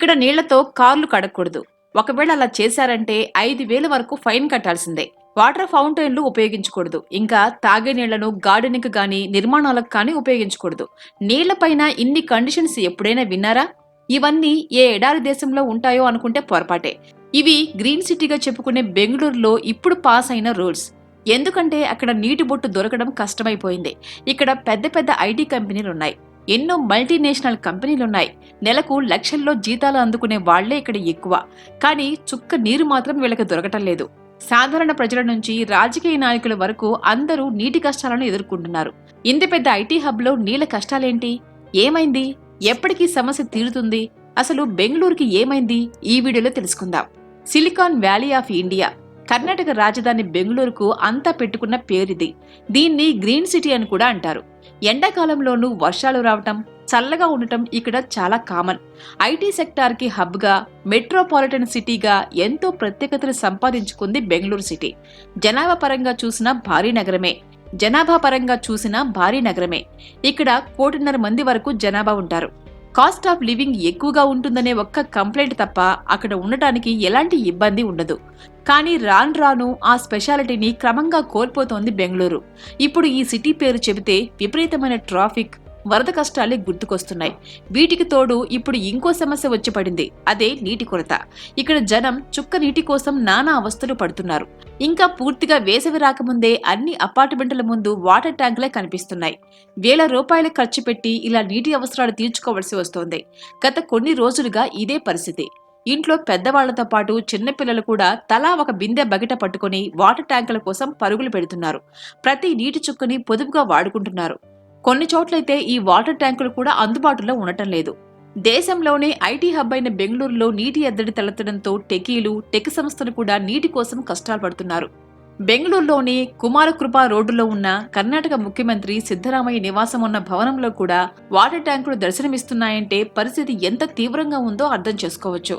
ఇక్కడ నీళ్ళతో కార్లు కడగకూడదు ఒకవేళ అలా చేశారంటే ఐదు వేల వరకు ఫైన్ కట్టాల్సిందే. వాటర్ ఫౌంటైన్లు ఉపయోగించకూడదు. ఇంకా తాగే నీళ్ళను గార్డెనింగ్ కానీ నిర్మాణాలకు కానీ ఉపయోగించకూడదు. నీళ్ళపైన ఇన్ని కండిషన్స్ ఎప్పుడైనా విన్నారా? ఇవన్నీ ఏ ఎడారి దేశంలో ఉంటాయో అనుకుంటే పొరపాటే. ఇవి గ్రీన్ సిటీగా చెప్పుకునే బెంగళూరులో ఇప్పుడు పాస్ అయిన రూల్స్. ఎందుకంటే అక్కడ నీటి బొట్టు దొరకడం కష్టమైపోయింది. ఇక్కడ పెద్ద పెద్ద ఐటీ కంపెనీలు ఉన్నాయి ఎన్నో మల్టీనేషనల్ కంపెనీలు ఉన్నాయి నెలకు లక్షల్లో జీతాలు అందుకునే వాళ్ళే ఇక్కడ ఎక్కువ. కానీ చుక్క నీరు మాత్రం వీళ్ళకి దొరకటం లేదు. సాధారణ ప్రజల నుంచి రాజకీయ నాయకుల వరకు అందరూ నీటి కష్టాలను ఎదుర్కొంటున్నారు. ఇంత పెద్ద ఐటీ హబ్లో నీళ్ళ కష్టాలేంటి? ఏమైంది? ఎప్పటికీ సమస్య తీరుతుంది. అసలు బెంగళూరుకి ఏమైంది? ఈ వీడియోలో తెలుసుకుందాం. Silicon Valley of India Karnataka రాజధాని బెంగళూరుకు అంతా పెట్టుకున్న పేరిది. దీన్ని గ్రీన్ సిటీ అని కూడా అంటారు. ఎండాకాలంలోనూ వర్షాలు రావటం చల్లగా ఉండటం ఇక్కడ చాలా కామన్. ఐటీ సెక్టార్కి హబ్గా మెట్రోపాలిటన్ సిటీగా ఎంతో ప్రత్యేకతను సంపాదించుకుంది బెంగళూరు సిటీ. జనాభా పరంగా చూసిన భారీ నగరమే. జనాభా పరంగా చూసిన భారీ నగరమే. ఇక్కడ కోటిన్నర మంది వరకు జనాభా ఉంటారు. కాస్ట్ ఆఫ్ లివింగ్ ఎక్కువగా ఉంటుందనే ఒక్క కంప్లైంట్ తప్ప అక్కడ ఉండటానికి ఎలాంటి ఇబ్బంది ఉండదు. కానీ రాను రాను ఆ స్పెషాలిటీని క్రమంగా కోల్పోతోంది బెంగళూరు. ఇప్పుడు ఈ సిటీ పేరు చెబితే విపరీతమైన ట్రాఫిక్ వరద కష్టాలే గుర్తుకొస్తున్నాయి. వీటికి తోడు ఇప్పుడు ఇంకో సమస్య వచ్చి పడింది. అదే నీటి కొరత. ఇక్కడ జనం చుక్క నీటి కోసం నానా అవస్థలు పడుతున్నారు. ఇంకా పూర్తిగా వేసవి రాకముందే అన్ని అపార్ట్మెంట్ల ముందు వాటర్ ట్యాంకులే కనిపిస్తున్నాయి. వేల రూపాయలు ఖర్చు పెట్టి ఇలా నీటి అవసరాలు తీర్చుకోవలసి వస్తోంది. గత కొన్ని రోజులుగా ఇదే పరిస్థితి. ఇంట్లో పెద్దవాళ్ళతో పాటు చిన్నపిల్లలు కూడా తలా ఒక బిందె బగిట పట్టుకుని వాటర్ ట్యాంకుల కోసం పరుగులు పెడుతున్నారు. ప్రతి నీటి చుక్కని పొదుపుగా వాడుకుంటున్నారు. కొన్ని చోట్లయితే ఈ వాటర్ ట్యాంకులు కూడా అందుబాటులో ఉండటం లేదు. దేశంలోనే ఐటీ హబ్ అయిన బెంగళూరులో నీటి ఎద్దడి తలెత్తడంతో టెకీలు టెక్ సంస్థలు కూడా నీటి కోసం కష్టాలు పడుతున్నారు. బెంగళూరులోని కుమారకృప రోడ్డులో ఉన్న కర్ణాటక ముఖ్యమంత్రి సిద్ధరామయ్య నివాసం ఉన్న భవనంలో కూడా వాటర్ ట్యాంకులు దర్శనమిస్తున్నాయంటే పరిస్థితి ఎంత తీవ్రంగా ఉందో అర్థం చేసుకోవచ్చు.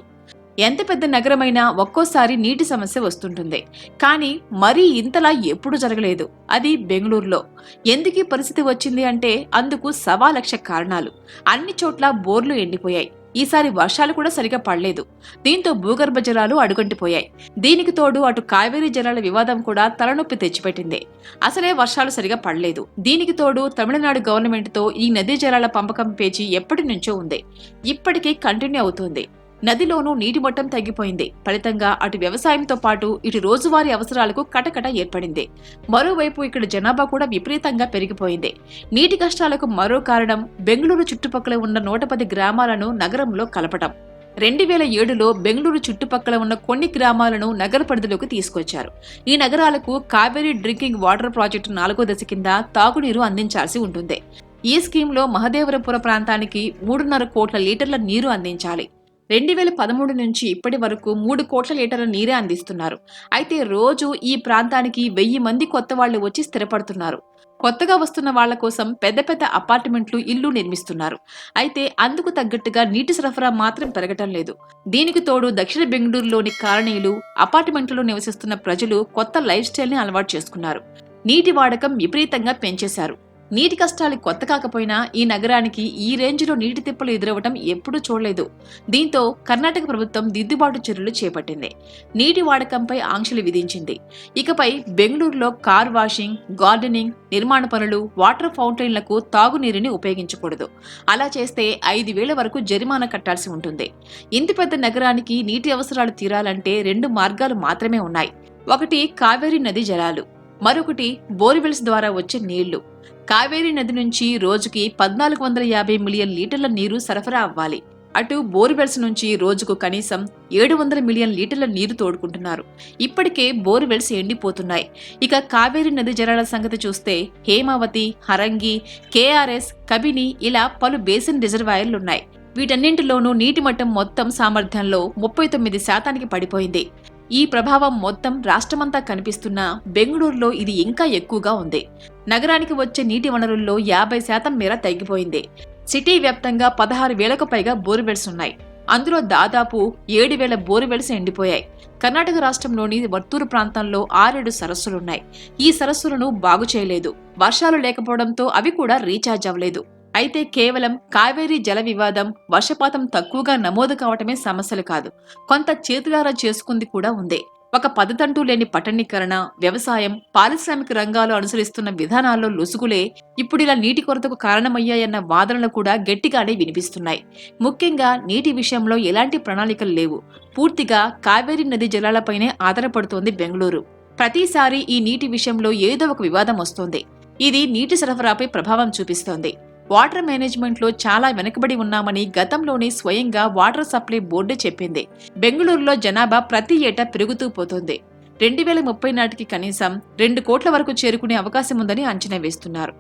ఎంత పెద్ద నగరమైనా ఒక్కోసారి నీటి సమస్య వస్తుంటుంది. కానీ మరీ ఇంతలా ఎప్పుడు జరగలేదు. అది బెంగళూరులో. ఎందుకు పరిస్థితి వచ్చింది అంటే అందుకు సవా లక్ష కారణాలు. అన్ని చోట్ల బోర్లు ఎండిపోయాయి. ఈసారి వర్షాలు కూడా సరిగా పడలేదు. దీంతో భూగర్భ జలాలు అడుగంటిపోయాయి. దీనికి తోడు అటు కావేరీ జలాల వివాదం కూడా తలనొప్పి తెచ్చిపెట్టింది. అసలే వర్షాలు సరిగా పడలేదు. దీనికి తోడు తమిళనాడు గవర్నమెంట్తో ఈ నదీ జలాల పంపకం పేజీ ఎప్పటి నుంచో ఉంది. ఇప్పటికీ కంటిన్యూ అవుతోంది. నదిలోనూ నీటి మట్టం తగ్గిపోయింది. ఫలితంగా అటు వ్యవసాయంతో పాటు ఇటు రోజువారీ అవసరాలకు కటకట ఏర్పడింది. మరోవైపు ఇక్కడ జనాభా కూడా విపరీతంగా పెరిగిపోయింది. నీటి కష్టాలకు మరో కారణం బెంగళూరు చుట్టుపక్కల ఉన్న నూట పది గ్రామాలను నగరంలో కలపటం. రెండు వేల ఏడులో బెంగళూరు చుట్టుపక్కల ఉన్న కొన్ని గ్రామాలను నగర పరిధిలోకి తీసుకొచ్చారు. ఈ నగరాలకు కావేరీ డ్రింకింగ్ వాటర్ ప్రాజెక్టు నాలుగో దశ కింద తాగునీరు అందించాల్సి ఉంటుంది. ఈ స్కీమ్లో మహదేవరపుర ప్రాంతానికి మూడున్నర కోట్ల లీటర్ల నీరు అందించాలి. రెండు వేల పదమూడు నుంచి ఇప్పటి వరకు మూడు కోట్ల లీటర్ల నీరే అందిస్తున్నారు. అయితే రోజు ఈ ప్రాంతానికి వెయ్యి మంది కొత్త వాళ్ళు వచ్చి స్థిరపడుతున్నారు. కొత్తగా వస్తున్న వాళ్ళ కోసం పెద్ద పెద్ద అపార్ట్మెంట్లు ఇల్లు నిర్మిస్తున్నారు. అయితే అందుకు తగ్గట్టుగా నీటి సరఫరా మాత్రం పెరగటం లేదు. దీనికి తోడు దక్షిణ బెంగళూరులోని కాలనీలు అపార్ట్మెంట్లలో నివసిస్తున్న ప్రజలు కొత్త లైఫ్ స్టైల్ని అలవాటు చేసుకున్నారు. నీటి వాడకం విపరీతంగా పెంచేశారు. నీటి కష్టాలు కొత్త కాకపోయినా ఈ నగరానికి ఈ రేంజ్లో నీటి తిప్పలు ఎదురవ్వటం ఎప్పుడూ చూడలేదు. దీంతో కర్ణాటక ప్రభుత్వం దిద్దుబాటు చర్యలు చేపట్టింది. నీటి వాడకంపై ఆంక్షలు విధించింది. ఇకపై బెంగళూరులో కార్ వాషింగ్ గార్డెనింగ్ నిర్మాణ పనులు వాటర్ ఫౌంటైన్లకు తాగునీరుని ఉపయోగించకూడదు. అలా చేస్తే ఐదు వేల వరకు జరిమానా కట్టాల్సి ఉంటుంది. ఇంత పెద్ద నగరానికి నీటి అవసరాలు తీరాలంటే రెండు మార్గాలు మాత్రమే ఉన్నాయి. ఒకటి కావేరీ నది జలాలు. మరొకటి బోర్వెల్స్ ద్వారా వచ్చే నీళ్ళు. కావేరీ నది నుంచి రోజుకి పద్నాలుగు వందల యాభై మిలియన్ లీటర్ల నీరు సరఫరా అవ్వాలి. అటు బోర్వెల్స్ నుంచి రోజుకు కనీసం ఏడు వందల మిలియన్ లీటర్ల నీరు తోడుకుంటున్నారు. ఇప్పటికే బోర్వెల్స్ ఎండిపోతున్నాయి. ఇక కావేరీ నది జలాల సంగతి చూస్తే హేమావతి హరంగి కేఆర్ఎస్ కబిని ఇలా పలు బేసిన్ రిజర్వాయర్లున్నాయి వీటన్నింటిలోనూ నీటి మట్టం మొత్తం సామర్థ్యంలో ముప్పై తొమ్మిది శాతానికి పడిపోయింది. ఈ ప్రభావం మొత్తం రాష్ట్రమంతా కనిపిస్తున్నా బెంగళూరులో ఇది ఇంకా ఎక్కువగా ఉంది. నగరానికి వచ్చే నీటి వనరుల్లో యాభై శాతం మేర తగ్గిపోయింది. సిటీ వ్యాప్తంగా పదహారు వేలకు పైగా బోర్వెల్స్ ఉన్నాయి. అందులో దాదాపు ఏడు వేల బోర్వెల్స్ ఎండిపోయాయి. కర్ణాటక రాష్ట్రంలోని వర్తూరు ప్రాంతంలో ఆరేడు సరస్సులున్నాయి. ఈ సరస్సులను బాగు చేయలేదు. వర్షాలు లేకపోవడంతో అవి కూడా రీఛార్జ్ అవ్వలేదు. అయితే కేవలం కావేరీ జల వివాదం వర్షపాతం తక్కువగా నమోదు కావటమే సమస్యలు కాదు. కొంత చేతులారా చేసుకుంది కూడా ఉంది. ఒక పదతంటూ లేని పట్టణీకరణ వ్యవసాయం పారిశ్రామిక రంగాలు అనుసరిస్తున్న విధానాల్లో లొసుగులే ఇప్పుడు ఇలా నీటి కొరతకు కారణమయ్యాయన్న వాదనలు కూడా గట్టిగానే వినిపిస్తున్నాయి. ముఖ్యంగా నీటి విషయంలో ఎలాంటి ప్రణాళికలు లేవు. పూర్తిగా కావేరీ నది జలాలపైనే ఆధారపడుతోంది బెంగళూరు. ప్రతిసారి ఈ నీటి విషయంలో ఏదో ఒక వివాదం వస్తోంది. ఇది నీటి సరఫరాపై ప్రభావం చూపిస్తోంది. వాటర్ మేనేజ్మెంట్లో చాలా వెనుకబడి ఉన్నామని గతంలోనే స్వయంగా వాటర్ సప్లై బోర్డు చెప్పింది. బెంగళూరులో జనాభా ప్రతి ఏటా పెరుగుతూ పోతుంది. రెండు వేల ముప్పై నాటికి కనీసం రెండు కోట్ల వరకు చేరుకునే అవకాశం ఉందని అంచనా వేస్తున్నారు.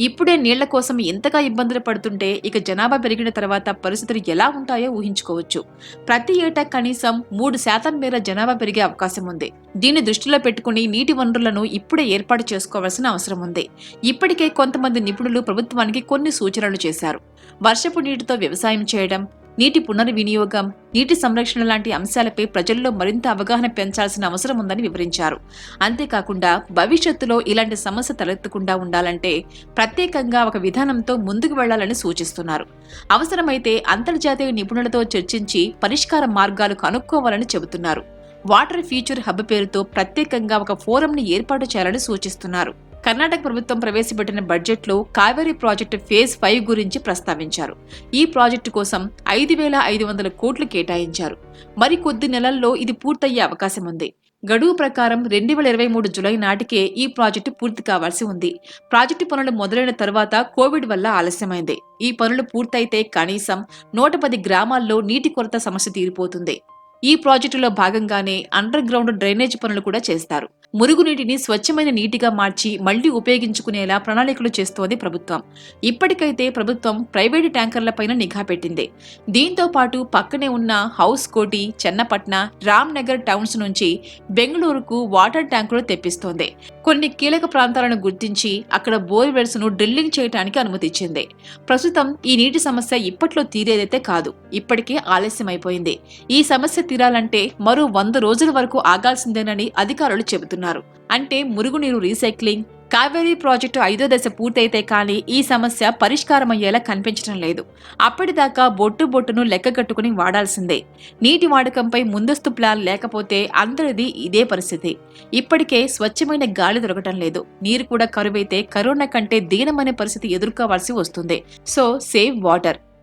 ఇప్పుడే నీళ్ళ కోసం ఎంతగా ఇబ్బందులు పడుతుంటే ఇక జనాభా పెరిగిన తర్వాత పరిస్థితులు ఎలా ఉంటాయో ఊహించుకోవచ్చు. ప్రతి ఏటా కనీసం మూడు శాతం మేర జనాభా పెరిగే అవకాశం ఉంది. దీన్ని దృష్టిలో పెట్టుకుని నీటి వనరులను ఇప్పుడే ఏర్పాటు చేసుకోవాల్సిన అవసరం ఉంది. ఇప్పటికే కొంతమంది నిపుణులు ప్రభుత్వానికి కొన్ని సూచనలు చేశారు. వర్షపు నీటితో వ్యవసాయం చేయడం నీటి పునర్వినియోగం నీటి సంరక్షణ లాంటి అంశాలపై ప్రజల్లో మరింత అవగాహన పెంచాల్సిన అవసరం ఉందని వివరించారు. అంతేకాకుండా భవిష్యత్తులో ఇలాంటి సమస్య తలెత్తకుండా ఉండాలంటే ప్రత్యేకంగా ఒక విధానంతో ముందుకు వెళ్ళాలని సూచిస్తున్నారు. అవసరమైతే అంతర్జాతీయ నిపుణులతో చర్చించి పరిష్కార మార్గాలు కనుక్కోవాలని చెబుతున్నారు. వాటర్ ఫ్యూచర్ హబ్ పేరుతో ప్రత్యేకంగా ఒక ఫోరంని ఏర్పాటు చేయాలని సూచిస్తున్నారు. కర్ణాటక ప్రభుత్వం ప్రవేశపెట్టిన బడ్జెట్లో కావేరీ ప్రాజెక్టు ఫేజ్ ఫైవ్ గురించి ప్రస్తావించారు. ఈ ప్రాజెక్టు కోసం ఐదు వేల ఐదు వందల కోట్లు కేటాయించారు. మరి కొద్ది నెలల్లో ఇది పూర్తయ్యే అవకాశం ఉంది. గడువు ప్రకారం రెండు వేల ఇరవై మూడు జులై నాటికే ఈ ప్రాజెక్టు పూర్తి కావాల్సి ఉంది. ప్రాజెక్టు పనులు మొదలైన తర్వాత కోవిడ్ వల్ల ఆలస్యమైంది. ఈ పనులు పూర్తయితే కనీసం నూట పది గ్రామాల్లో నీటి కొరత సమస్య తీరిపోతుంది. ఈ ప్రాజెక్టులో భాగంగానే అండర్ గ్రౌండ్ డ్రైనేజ్ పనులు కూడా చేస్తారు. మురుగునీటిని స్వచ్ఛమైన నీటిగా మార్చి మళ్ళీ ఉపయోగించుకునేలా ప్రణాళికలు చేస్తోంది ప్రభుత్వం. ఇప్పటికైతే ప్రభుత్వం ప్రైవేటు ట్యాంకర్లపైన నిఘా పెట్టింది. దీంతో పాటు పక్కనే ఉన్న హౌస్ కోటి చెన్నపట్న రామ్ నగర్ టౌన్స్ నుంచి బెంగళూరుకు వాటర్ ట్యాంకులు తెప్పిస్తోంది. కొన్ని కీలక ప్రాంతాలను గుర్తించి అక్కడ బోర్వెల్స్ను డ్రిల్లింగ్ చేయడానికి అనుమతిచ్చింది. ప్రస్తుతం ఈ నీటి సమస్య ఇప్పట్లో తీరేదైతే కాదు. ఇప్పటికే ఆలస్యమైపోయింది. ఈ సమస్య తీరాలంటే మరో వంద రోజుల వరకు ఆగాల్సిందేనని అధికారులు చెబుతున్నారు. అంటే మురుగునీరు రీసైక్లింగ్ కావేరీ ప్రాజెక్టు ఐదో దశ పూర్తయితే కానీ ఈ సమస్య పరిష్కారమయ్యేలా కనిపించడం లేదు. అప్పటిదాకా బొట్టు బొట్టును లెక్కగట్టుకుని వాడాల్సిందే. నీటి వాడకంపై ముందస్తు ప్లాన్ లేకపోతే అందరిది ఇదే పరిస్థితి. ఇప్పటికే స్వచ్ఛమైన గాలి దొరకటం లేదు. నీరు కూడా కరువైతే కరోనా కంటే దీనమైన పరిస్థితి ఎదుర్కోవాల్సి వస్తుంది. So save water.